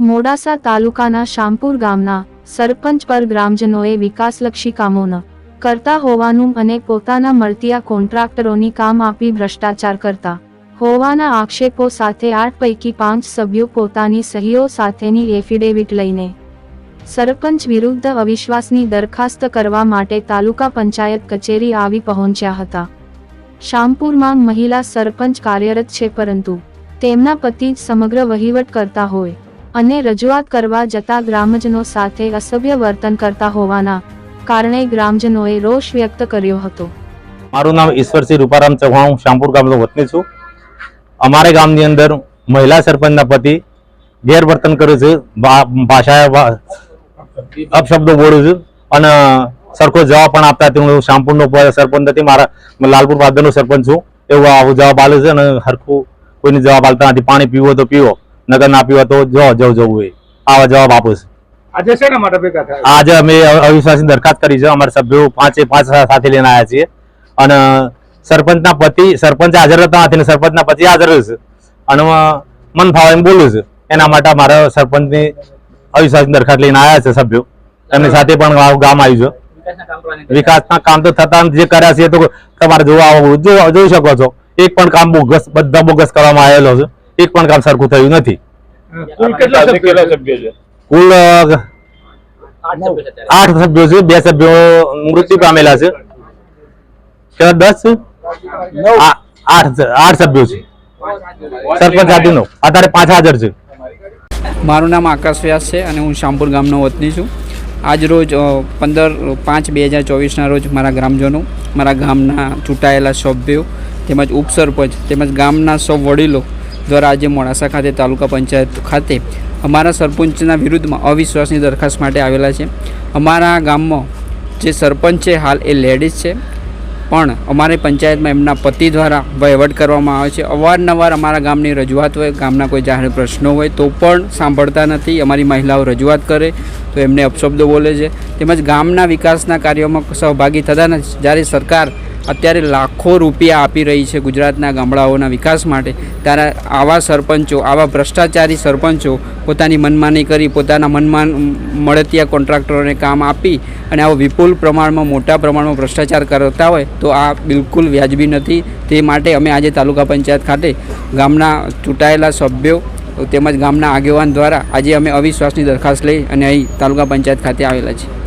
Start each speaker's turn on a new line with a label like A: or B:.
A: મોડાસા તાલુકાના શામપુર ગામના સરપંચ પર ગ્રામજનોએ વિકાસલક્ષી કામો ન કરતા હોવાનું અને પોતાના મળતિયા કોન્ટ્રાક્ટરોની કામ આપી ભ્રષ્ટાચાર કરતા હોવાના આક્ષેપો સાથે આઠ પૈકી પાંચ સભ્યો પોતાની સહીઓ સાથેની એફિડેવિટ લઈને સરપંચ વિરુદ્ધ અવિશ્વાસની દરખાસ્ત કરવા માટે તાલુકા પંચાયત કચેરી આવી પહોંચ્યા હતા. શામપુરમાં મહિલા સરપંચ કાર્યરત છે પરંતુ તેમના પતિ સમગ્ર વહીવટ કરતા હોય અને રજૂઆત કરવા જતા ગ્રામજનો સાથે અસભ્ય વર્તન કરતા હોવાના કારણે ગ્રામજનોએ રોષ વ્યક્ત કર્યો હતો.
B: મારું નામ ઈશ્વરસિંહ રૂપારામ ચૌહાણ, હું શામપુર ગામનો વતની છું. અમારે ગામની અંદર મહિલા સરપંચના પતિ ગેરવર્તન કરે છે ભાષા અપશબ્દો બોલું છું અને સરખો જવાબ પણ આપતા નથી. હું શામપુરનો સરપંચ નથી, મારા લાલપુર વાદરનો સરપંચ છું. એવો આવો જવાબ આલે છે અને સરખું કોઈને જવાબ આપતા નથી. પાણી પીવો તો પીવો. નગર ના પીવા તો જો જવું જવું હોય. આવા જવાબ આપું છું.
C: આજે શેના માટે ભેગા થયા?
B: આજે અમે અવિશ્વાસની દરખાસ્ત કરી છે. અમારા સભ્યો પાંચે પાંચ સાથે લઈને આવ્યા છીએ. અને સરપંચના પતિ સરપંચ હાજર હતા નથી ને સરપંચના પતિ હાજર છે અને મન ફાવે એમ બોલું છું. એના માટે મારા સરપંચની અવિશ્વાસની દરખાસ્ત લઈને આવ્યા છે સભ્યો. એમની સાથે પણ ગામ આવ્યું છે. વિકાસના કામ તો થતા જે કર્યા છે તો તમારે જોવા જોઈ શકો છો. એક પણ કામ બોગસ બધા બોગસ કરવામાં આવેલો છે. એક પણ કામ સરખું થયું નથી.
C: કુલ કેટલા સભ્યો છે?
B: કુલ આઠ સભ્યો છે બે સભ્યો મૃત્યુ પામેલા છે. દસ આ- આઠ આઠ સભ્યો છે. સરપંચ સાથેનો અત્યારે પાંચ હાજર છે.
D: મારું નામ આકાશ વ્યાસ છે અને હું શામપુર ગામનો વતની છું. આજ રોજ પંદર પાંચ બે હજાર ચોવીસના રોજ મારા ગ્રામજનો મારા ગામના ચૂંટાયેલા સભ્યો તેમજ ઉપસરપંચ તેમજ ગામના સૌ વડીલો દ્વારા આજે મોડાસા ખાતે તાલુકા પંચાયત ખાતે અમારા સરપંચના વિરુદ્ધમાં અવિશ્વાસની દરખાસ્ત માટે આવેલા છે. અમારા ગામમાં જે સરપંચ છે, હાલ એ લેડીઝ છે. પણ અમારી પંચાયતમાં એમના પતિ દ્વારા વહીવટ કરવામાં આવે છે. અવારનવાર અમારા ગામની રજૂઆત હોય, ગામના કોઈ જાહેર પ્રશ્નો હોય, તો પણ સાંભળતા નથી. અમારી મહિલાઓ રજૂઆત કરે, તો એમને અપશબ્દો બોલે છે. તેમજ ગામના વિકાસના કાર્યોમાં સહભાગી થતા નથી. જ્યારે સરકાર અત્યારે લાખો રૂપિયા આપી રહી છે ગુજરાતના ગામડાઓના વિકાસ માટે. ત્યારે આવા સરપંચો, આવા ભ્રષ્ટાચારી સરપંચો પોતાની મનમાની કરી, પોતાના મનમાન મળતિયા કોન્ટ્રાક્ટરોને કામ આપી અને આવો વિપુલ પ્રમાણમાં, મોટા પ્રમાણમાં ભ્રષ્ટાચાર કરતા હોય તો આ બિલકુલ વ્યાજબી નથી. તે માટે અમે આજે તાલુકા પંચાયત ખાતે ગામના ચૂંટાયેલા સભ્યો, તેમજ ગામના આગેવાન દ્વારા આજે અમે અવિશ્વાસની દરખાસ્ત લઈ અને અહીં તાલુકા પંચાયત ખાતે આવેલા છીએ.